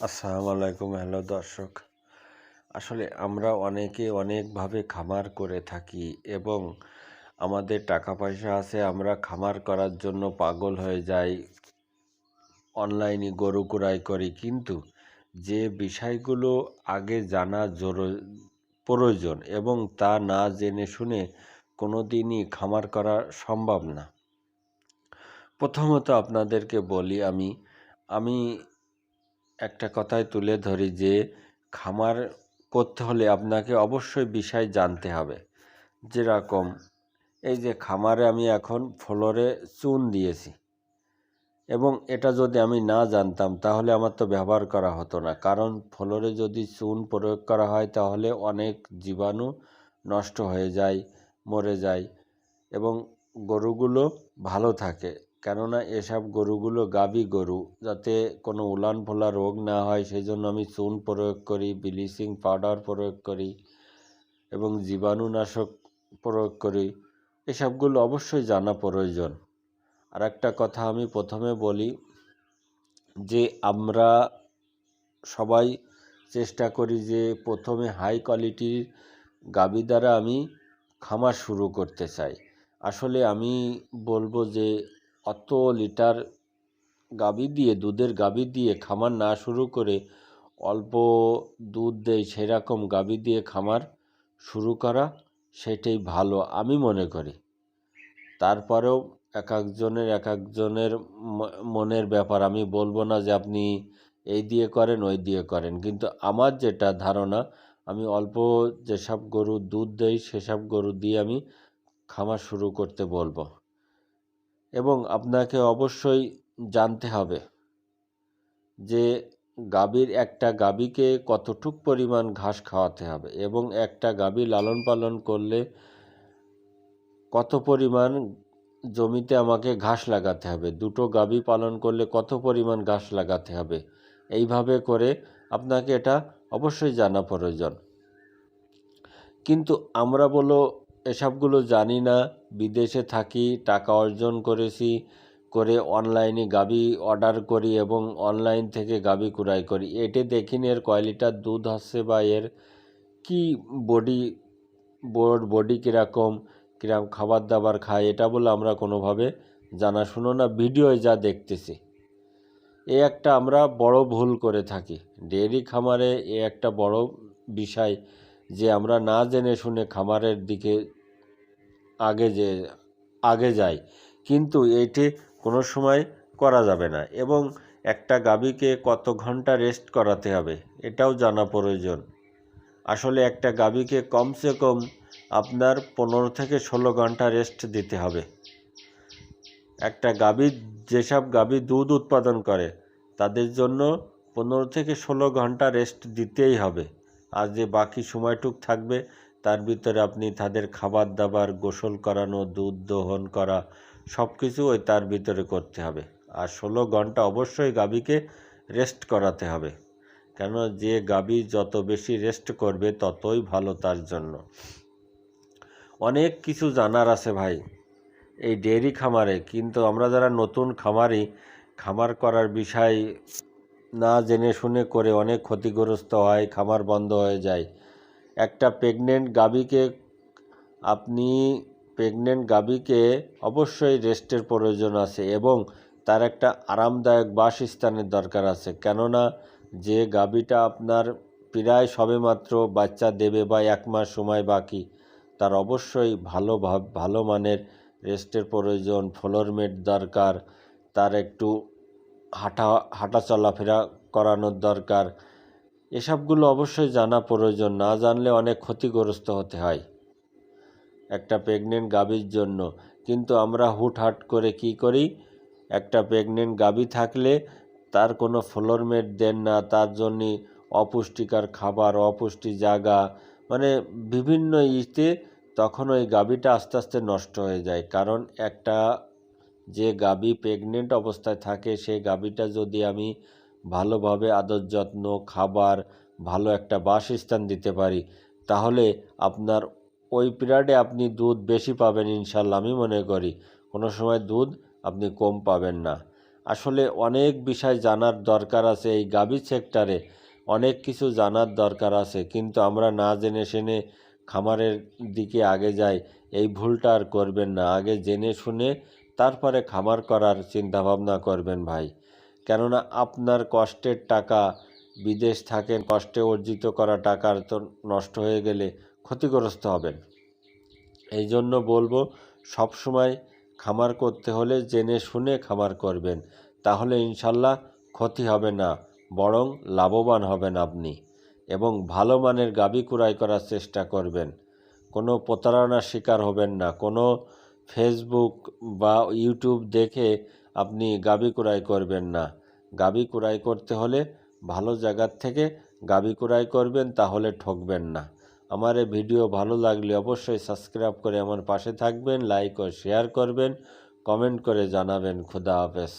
আসসালামু আলাইকুম, হ্যালো দর্শক। আসলে আমরা অনেকে অনেকভাবে খামার করে থাকি এবং আমাদের টাকা পয়সা আছে, আমরা খামার করার জন্য পাগল হয়ে যাই, অনলাইনে গরু কুড়াই করি। কিন্তু যে বিষয়গুলো আগে জানা প্রয়োজন এবং তা না জেনে শুনে কোনো দিনই খামার করা সম্ভব না। প্রথমত আপনাদেরকে বলি আমি আমি একটা কথাই তুলে ধরি যে, খামার করতে হলে আপনাকে অবশ্যই বিষয় জানতে হবে। যেরকম, এই যে খামারে আমি এখন ফ্লোরে চুন দিয়েছি এবং এটা যদি আমি না জানতাম, তাহলে আমার তো ব্যবহার করা হতো না। কারণ ফ্লোরে যদি চুন প্রয়োগ করা হয়, তাহলে অনেক জীবাণু নষ্ট হয়ে যায়, মরে যায় এবং গরুগুলো ভালো থাকে। কেননা এসব গরুগুলো গাবি গরু, যাতে কোনো উলান ফোলা রোগ না হয় সেই জন্য আমি চুন প্রয়োগ করি, ব্লিচিং পাউডার প্রয়োগ করি এবং জীবাণুনাশক প্রয়োগ করি। এসবগুলো অবশ্যই জানা প্রয়োজন। আর একটা কথা আমি প্রথমে বলি যে, আমরা সবাই চেষ্টা করি যে, প্রথমে হাই কোয়ালিটির গাবি দ্বারা আমি খামার শুরু করতে চাই। আসলে আমি বলব যে অত লিটার গাবি দিয়ে, দুধের গাবি দিয়ে খামার না শুরু করে অল্প দুধ দেয় সেরকম গাবি দিয়ে খামার শুরু করা সেটাই ভালো, আমি মনে করি। তারপরেও এক একজনের এক একজনের মনের ব্যাপার, আমি বলব না যে আপনি এই দিয়ে করেন, ওই দিয়ে করেন, কিন্তু আমার যেটা ধারণা, আমি অল্প যেসব গরু দুধ দেয় সেসব গরু দিয়ে আমি খামার শুরু করতে বলব। এবং আপনাকে অবশ্যই জানতে হবে যে গাভীর একটা গাভীকে কতটুক পরিমাণ ঘাস খাওয়াতে হবে এবং একটা গাভী লালন পালন করলে কত পরিমাণ জমিতে আমাকে ঘাস লাগাতে হবে? দুটো গাভী পালন করলে কত পরিমাণ ঘাস লাগাতে হবে? এইভাবে করে আপনাকে এটা অবশ্যই জানা প্রয়োজন। কিন্তু আমরা বলো এসবগুলো জানি না। বিদেশে থাকি, টাকা অর্জন করেছি, করে অনলাইনে গাবি অর্ডার করি এবং অনলাইন থেকে গাবি কুড়াই করি। এটে দেখিনি এর কয় লিটার দুধ আসছে বা এর কি বডি বোর্ড বডি কীরকম কীরকম খাবার দাবার খায়, এটা বলে আমরা কোনোভাবে জানাশুনো না, ভিডিওয় যা দেখতেছি। এ একটা আমরা বড় ভুল করে থাকি। ডেয়ারি খামারে এ একটা বড় বিষয় যে আমরা না জেনে শুনে খামারের দিকে আগে যে, আগে যায়। কিন্তু এইটি কোনো সময় করা যাবে না এবং একটা গাভীকে কত ঘণ্টা রেস্ট করাতে হবে এটাও জানা প্রয়োজন। আসলে একটা গাভীকে কমসে কম আপনার পনেরো থেকে ষোলো ঘণ্টা রেস্ট দিতে হবে। একটা গাভী, যেসব গাভী দুধ উৎপাদন করে, তাদের জন্য পনেরো থেকে ষোলো ঘণ্টা রেস্ট দিতেই হবে। আর যে বাকি সময়টুক থাকবে তার ভিতরে আপনি তাদের খাবার দাবার, গোসল করানো, দুধ দোহন করা সব কিছু ওই তার ভিতরে করতে হবে। আর ষোলো ঘণ্টা অবশ্যই গাভীকে রেস্ট করাতে হবে। কেন যে গাভী যত বেশি রেস্ট করবে, ততই ভালো তার জন্য। অনেক কিছু জানার আছে ভাই, এই ডেয়ারি খামারে। কিন্তু আমরা যারা নতুন খামারি, খামার করার বিষয় না জেনে শুনে করে অনেক ক্ষতিগ্রস্ত হয়, খামার বন্ধ হয়ে যায়। একটা প্রেগনেন্ট গাভীকে, আপনি প্রেগনেন্ট গাভীকে অবশ্যই রেস্টের প্রয়োজন আছে এবং তার একটা আরামদায়ক বাসস্থানের দরকার আছে। কেননা যে গাভীটা আপনার প্রায় সবেমাত্র বাচ্চা দেবে বা এক মাস সময় বাকি, তার অবশ্যই ভালো ভালো মানের রেস্টের প্রয়োজন ফ্লোরমেট দরকার, তার একটু হাঁটা হাঁটা চলাফেরা করানোর দরকার এসবগুলো অবশ্যই জানা প্রয়োজন, না জানলে অনেক ক্ষতিগ্রস্ত হতে হয়। একটা প্রেগনেন্ট গাভীর জন্য। কিন্তু আমরা হুটহাট করে কি করি? একটা প্রেগনেন্ট গাভী থাকলে তার কোনো ফ্লোরমেট দেন না, তার জন্যে অপুষ্টিকর খাবার, অপুষ্টি জায়গা মানে বিভিন্ন ইতে তখন ওই গাভীটা আস্তে আস্তে নষ্ট হয়ে যায়। কারণ একটা যে গাভী প্রেগনেন্ট অবস্থায় থাকে সেই গাভীটা যদি আমি ভালোভাবে আদর যত্ন, খাবার, ভালো একটা বাসস্থান দিতে পারি, তাহলে আপনার ওই পিরিয়ডে আপনি দুধ বেশি পাবেন ইনশাল্লাহ আমি মনে করি। কোনো সময় দুধ আপনি কম পাবেন না। আসলে অনেক বিষয় জানার দরকার আছে এই গাভী সেক্টরে, অনেক কিছু জানার দরকার আছে, কিন্তু আমরা না জেনে শুনে খামারের দিকে আগে যাই, এই ভুলটা আর করবেন না। আগে জেনে শুনে তারপরে খামার করার চিন্তাভাবনা করবেন ভাই। কেননা আপনার কষ্টের টাকা, বিদেশ থাকেন, কষ্টে অর্জিত করা টাকার তো নষ্ট হয়ে গেলে ক্ষতিগ্রস্ত হবেন। এই জন্য বলব, সবসময় খামার করতে হলে জেনে শুনে খামার করবেন, তাহলে ইনশাল্লাহ ক্ষতি হবে না, বরং লাভবান হবেন আপনি এবং ভালো মানের গাবি কুড়াই করার চেষ্টা করবেন। কোনো প্রতারণার শিকার হবেন না, কোনো ফেসবুক বা ইউটিউব দেখে আপনি গাবি কুড়াই করবেন না। গাবি কুড়াই করতে হলে ভালো জায়গার থেকে গাবি কুড়াই করবেন, তাহলে ঠকবেন না। আমার এই ভিডিও ভালো লাগলে অবশ্যই সাবস্ক্রাইব করে আমার পাশে থাকবেন, লাইক ও শেয়ার করবেন, কমেন্ট করে জানাবেন। খুদা হাফেজ।